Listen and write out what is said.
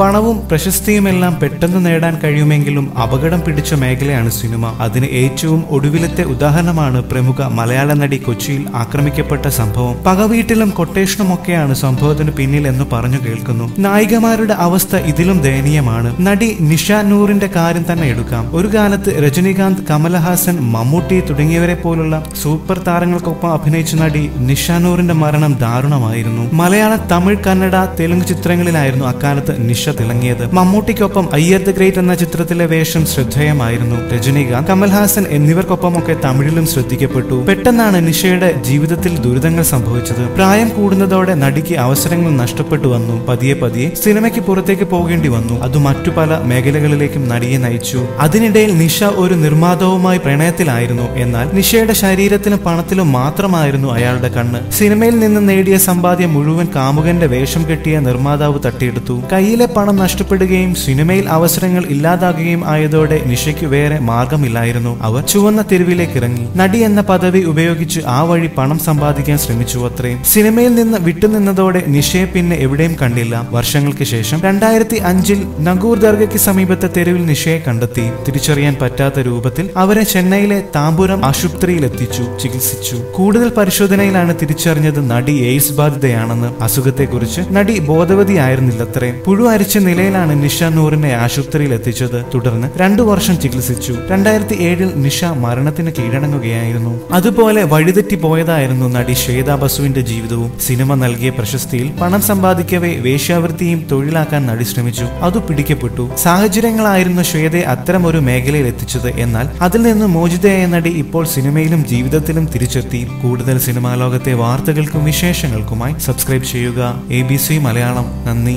പണവും പ്രശസ്തിയുമെല്ലാം പെട്ടെന്ന് നേടാൻ കഴിയുമെങ്കിലും അപകടം പിടിച്ച മേഖലയാണ് സിനിമ. അതിന് ഏറ്റവും ഒടുവിലത്തെ ഉദാഹരണമാണ് പ്രമുഖ മലയാള നടി കൊച്ചിയിൽ ആക്രമിക്കപ്പെട്ട സംഭവം. പകവീട്ടിലും കൊട്ടേഷനുമൊക്കെയാണ് സംഭവത്തിന് പിന്നിൽ എന്ന് പറഞ്ഞു കേൾക്കുന്നു. നായികമാരുടെ അവസ്ഥ ഇതിലും ദയനീയമാണ്. നടി നിഷ നൂറിന്റെ കാര്യം തന്നെ എടുക്കാം. ഒരു കാലത്ത് രജനീകാന്ത് കമലഹാസൻ മമ്മൂട്ടി തുടങ്ങിയവരെ പോലുള്ള സൂപ്പർ താരങ്ങൾക്കൊപ്പം അഭിനയിച്ച നടി നിഷ നൂറിന്റെ മരണം ദാരുണമായിരുന്നു. മലയാള തമിഴ് കന്നഡ തെലുങ്ക് ചിത്രങ്ങളിലായിരുന്നു അക്കാലത്ത് നിഷ തിളങ്ങിയത് മമ്മൂട്ടിക്കൊപ്പം അയ്യർ ദ ഗ്രേറ്റ് എന്ന ചിത്രത്തിലെ വേഷം ശ്രദ്ധേയമായിരുന്നു. രജനീകാന്ത് കമൽഹാസൻ എന്നിവർക്കൊപ്പമൊക്കെ തമിഴിലും ശ്രദ്ധിക്കപ്പെട്ടു. പെട്ടെന്നാണ് നിഷയുടെ ജീവിതത്തിൽ ദുരിതങ്ങൾ സംഭവിച്ചത്. പ്രായം കൂടുന്നതോടെ നടിക്ക് അവസരങ്ങൾ നഷ്ടപ്പെട്ടു വന്നു. പതിയെ പതിയെ സിനിമയ്ക്ക് പുറത്തേക്ക് പോകേണ്ടി വന്നു. അത് മറ്റു പല മേഖലകളിലേക്കും നടിയെ നയിച്ചു. അതിനിടയിൽ നിഷ ഒരു നിർമ്മാതാവുമായി പ്രണയത്തിലായിരുന്നു. എന്നാൽ നിഷയുടെ ശരീരത്തിലും പണത്തിലും മാത്രമായിരുന്നു അയാളുടെ കണ്ണ്. സിനിമയിൽ നിന്ന് നേടിയ സമ്പാദ്യം മുഴുവൻ കാമുകന്റെ വേഷം കെട്ടിയ നിർമ്മാതാവ് തട്ടിയെടുത്തു. കയ്യിലെ പണം നഷ്ടപ്പെടുകയും സിനിമയിൽ അവസരങ്ങൾ ഇല്ലാതാകുകയും ആയതോടെ നിഷയ്ക്ക് വേറെ മാർഗമില്ലായിരുന്നു അവർ ചുവന്ന തെരുവിലേക്ക് ഇറങ്ങി. നടി എന്ന പദവി ഉപയോഗിച്ച് ആ വഴി പണം സമ്പാദിക്കാൻ ശ്രമിച്ചു അത്രയും. സിനിമയിൽ നിന്ന് വിട്ടുനിന്നതോടെ നിഷയെ പിന്നെ എവിടെയും കണ്ടില്ല. വർഷങ്ങൾക്ക് ശേഷം രണ്ടായിരത്തി അഞ്ചിൽ നഗൂർ ദർഗയ്ക്ക് സമീപത്തെ തെരുവിൽ നിഷയെ കണ്ടെത്തി. തിരിച്ചറിയാൻ പറ്റാത്ത രൂപത്തിൽ അവരെ ചെന്നൈയിലെ താമ്പുരം ആശുപത്രിയിൽ എത്തിച്ചു ചികിത്സിച്ചു. കൂടുതൽ പരിശോധനയിലാണ് തിരിച്ചറിഞ്ഞത് നടി എയ്ഡ്സ് ബാധിതയാണെന്ന്. അസുഖത്തെക്കുറിച്ച് നടി ബോധവതിയായിരുന്നില്ലത്രേ. പുഴു അരിച്ച നിലയിലാണ് നിഷ നൂറിനെ ആശുപത്രിയിൽ എത്തിച്ചത്. തുടർന്ന് രണ്ടു വർഷം ചികിത്സിച്ചു. രണ്ടായിരത്തി ഏഴിൽ നിഷ മരണത്തിന് കീഴടങ്ങുകയായിരുന്നു. അതുപോലെ വഴിതെറ്റി പോയതായിരുന്നു നടി ശ്വേത ബസുവിന്റെ ജീവിതവും. സിനിമ നൽകിയ പ്രശസ്തിയിൽ പണം സമ്പാദിക്കവേ വേശ്യാവൃത്തിയും തൊഴിലാക്കാൻ നടി ശ്രമിച്ചു. അതു പിടിക്കപ്പെട്ടു. സാഹചര്യങ്ങളായിരുന്നു ശ്വേതയെ അത്തരമൊരു മേഖലയിൽ എത്തിച്ചത്. എന്നാൽ അതിൽ നിന്ന് മോചിതയായ നടി ഇപ്പോൾ സിനിമയിലും ജീവിതത്തിലും തിരിച്ചെത്തി. കൂടുതൽ സിനിമാ ലോകത്തെ വാർത്തകൾക്കും വിശേഷങ്ങൾക്കുമായി സബ്സ്ക്രൈബ് ചെയ്യുക. A B C Malayalam. നന്ദി.